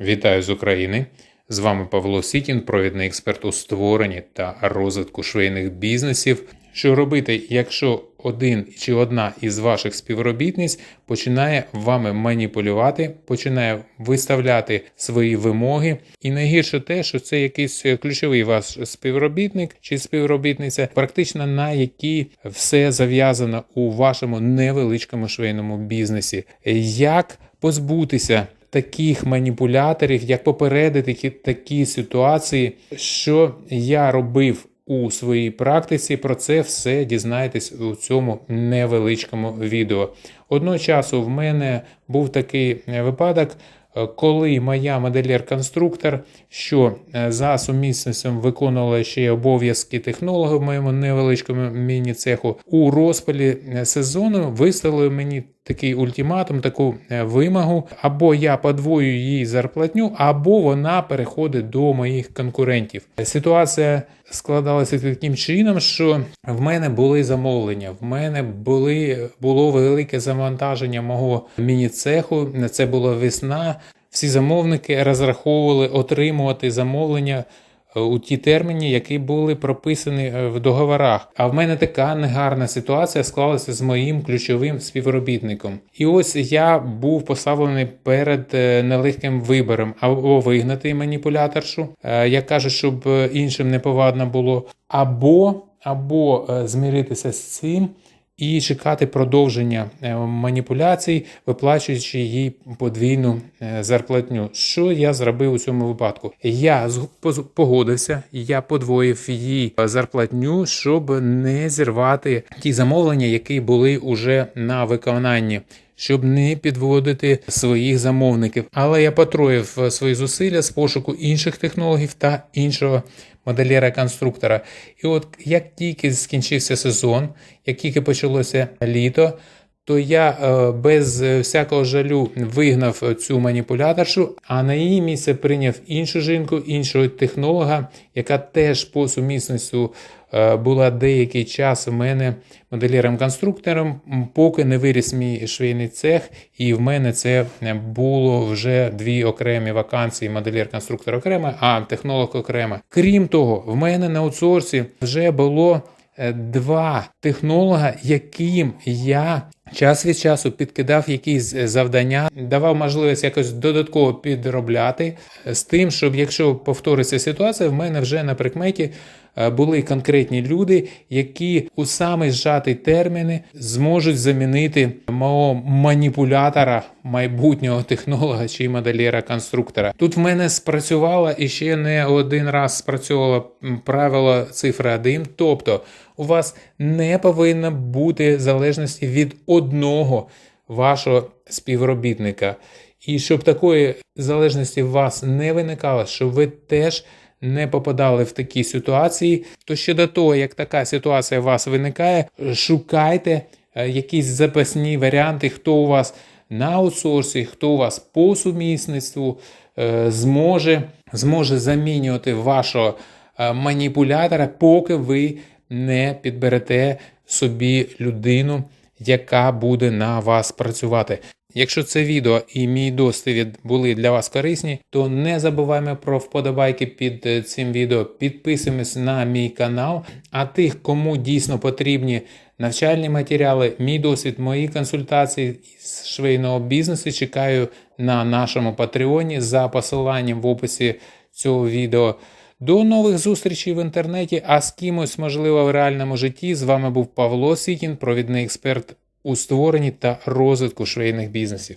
Вітаю з України! З вами Павло Сітін, провідний експерт у створенні та розвитку швейних бізнесів. Що робити, якщо один чи одна із ваших співробітниць починає вами маніпулювати, починає виставляти свої вимоги, і найгірше те, що це якийсь ключовий ваш співробітник чи співробітниця, практично на якій все зав'язано у вашому невеличкому швейному бізнесі. Як позбутися? Таких маніпуляторів, як попередити такі ситуації, що я робив у своїй практиці, про це все дізнаєтесь у цьому невеличкому відео. Одного часу в мене був такий е, випадок, е, коли моя модельєр-конструктор, що е, за сумісництвом виконувала ще й обов'язки технолога в моєму невеличкому міні-цеху, у розпалі сезону виставили мені такий ультиматум, таку е, вимогу, або я подвою їй зарплатню, або вона переходить до моїх конкурентів. Ситуація складалася таким чином, що в мене були замовлення, в мене були, було велике завантаження мого міні-цеху. Це була весна. Всі замовники розраховували отримувати замовлення у ті терміни, які були прописані е, в договорах. А в мене така негарна ситуація склалася з моїм ключовим співробітником. І ось я був поставлений перед е, нелегким вибором або вигнати маніпуляторшу, е, як кажуть, щоб іншим неповадно було, або, або змиритися з цим. І чекати продовження е, маніпуляцій, виплачуючи їй подвійну е, зарплатню. Що я зробив у цьому випадку? Я погодився, я подвоїв її зарплатню, щоб не зірвати ті замовлення, які були уже на виконанні. Щоб не підводити своїх замовників, але я потроїв е, свої зусилля з пошуку інших технологів та іншого моделіра-конструктора. І от як тільки скінчився сезон, як тільки почалося літо, то я е, без е, всякого жалю вигнав цю маніпуляторшу, а на її місце прийняв іншу жінку, іншого технолога, яка теж по сумісництву е, була деякий час у мене модельєром-конструктором, поки не виріс мій швейний цех, і в мене це було вже дві окремі вакансії: модельєр-конструктор окремо, а технолог окремо. Крім того, в мене на аутсорсі вже було два технолога, яким я час від часу підкидав якісь е, завдання, давав можливість якось додатково підробляти е, з тим, щоб якщо повториться ситуація, в мене вже на прикметі е, були конкретні люди, які у самий зжатий терміни зможуть замінити мого маніпулятора, майбутнього технолога чи модельєра-конструктора. Тут в мене спрацювало і ще не один раз спрацьовувало м, правило цифри 1, тобто у вас не повинно бути залежності від одного вашого співробітника. І щоб такої залежності у вас не виникало, щоб ви теж не попадали в такі ситуації, то ще до того, як така ситуація у вас виникає, шукайте е, якісь запасні варіанти, хто у вас на аутсорсі, хто у вас по сумісництву е, зможе, зможе замінювати вашого е, маніпулятора, поки ви не підберете собі людину, яка буде на вас працювати. Якщо це відео і мій досвід були для вас корисні, то не забуваємо про вподобайки під е, цим відео, підписуємось на мій канал. А тих, кому дійсно потрібні навчальні матеріали, мій досвід, мої консультації з швейного бізнесу чекаю на нашому патреоні за посиланням в описі цього відео. До нових зустрічей в інтернеті, а з кимось, можливо, в реальному житті. З вами був Павло Сікін, провідний експерт у створенні та розвитку швейних бізнесів.